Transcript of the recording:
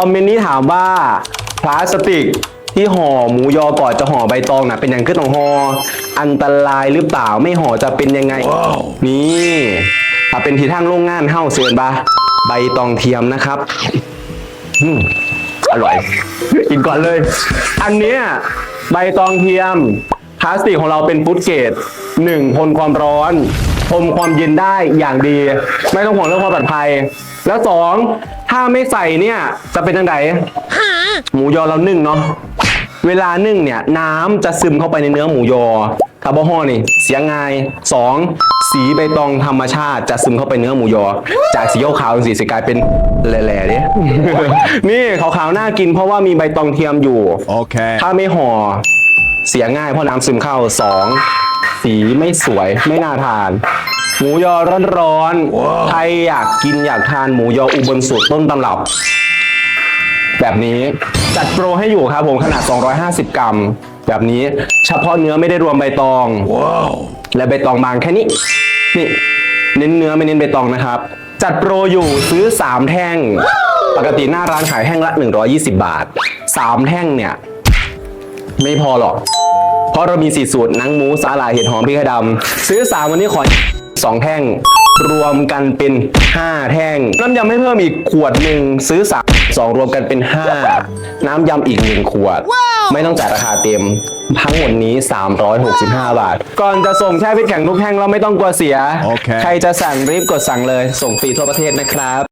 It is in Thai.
คอมเมนต์นี้ถามว่าพลาสติกที่ห่อหมูยอก่อนจะห่อใบตองน่ะเป็นอย่างขึ้นของห่ออันตรายหรือเปล่าไม่ห่อจะเป็นยังไง นี่ถ้าเป็นที่ทางโรงงานเฮ้าเสือนปะใบตองเทียมนะครับอืมอร่อยกินก่อนเลย อันเนี้ยใบตองเทียมพลาสติกของเราเป็นฟุตเกรดหนึ่งทนความร้อนทนความเย็นได้อย่างดี ไม่ต้องห่วงเรื่องความปลอดภัย แล้วสองถ้าไม่ใส่เนี่ยจะเป็นยังไงหมูยอเรานึ่งเนาะเวลานึ่งเนี่ยน้ำจะซึมเข้าไปในเนื้อหมูยอคาร์บอนห่อนี่เสียง่ายสองสีใบตองธรรมชาติจะซึมเข้าไปเนื้อหมูยอ จากสีขาวๆเป็นสีสีกลายเป็นแหล่ๆเนี่ยนี่ขาวๆน่ากินเพราะว่ามีใบตองเทียมอยู่ Okay. ถ้าไม่ห่อเสียง่ายเพราะน้ำซึมเข้าสองสีไม่สวยไม่น่าทาน หมูยอร้อนๆ ใครอยากกินอยากทานหมูยออุบลสูตรต้นตำรับ แบบนี้จัดโปรให้อยู่ครับผมขนาด 250 กรัม แบบนี้เฉพาะเนื้อไม่ได้รวมใบตอง Whoa. และใบตองบางแค่นี้ นี่ เน้นเนื้อไม่เน้นใบตองนะครับ จัดโปรอยู่ซื้อ 3 แท่ง ปกติหน้าร้านขายแท่งละ 120 บาท 3 แท่งเนี่ย ไม่พอหรอก เพราะเรามีสีสูตรหนังหมูสาหร่ายเห็ดหอมพริกไทยดำซื้อ 3 วันนี้ขอ 2 แท่ง รวมกันเป็น 5 แท่ง น้ำยำให้เพิ่มอีกขวดหนึ่งซื้อ3 2 รวมกันเป็น 5 น้ำยำอีก 1 ขวด ไม่ต้องจ่ายราคาเต็ม ทั้งหมดนี้ 365 บาท ก่อนจะส่งแค่พริกแข็งทุกแท่งเราไม่ต้องกลัวเสียโอเคใครจะสั่งรีบกดสั่งเลย ส่งฟรีทั่วประเทศนะครับ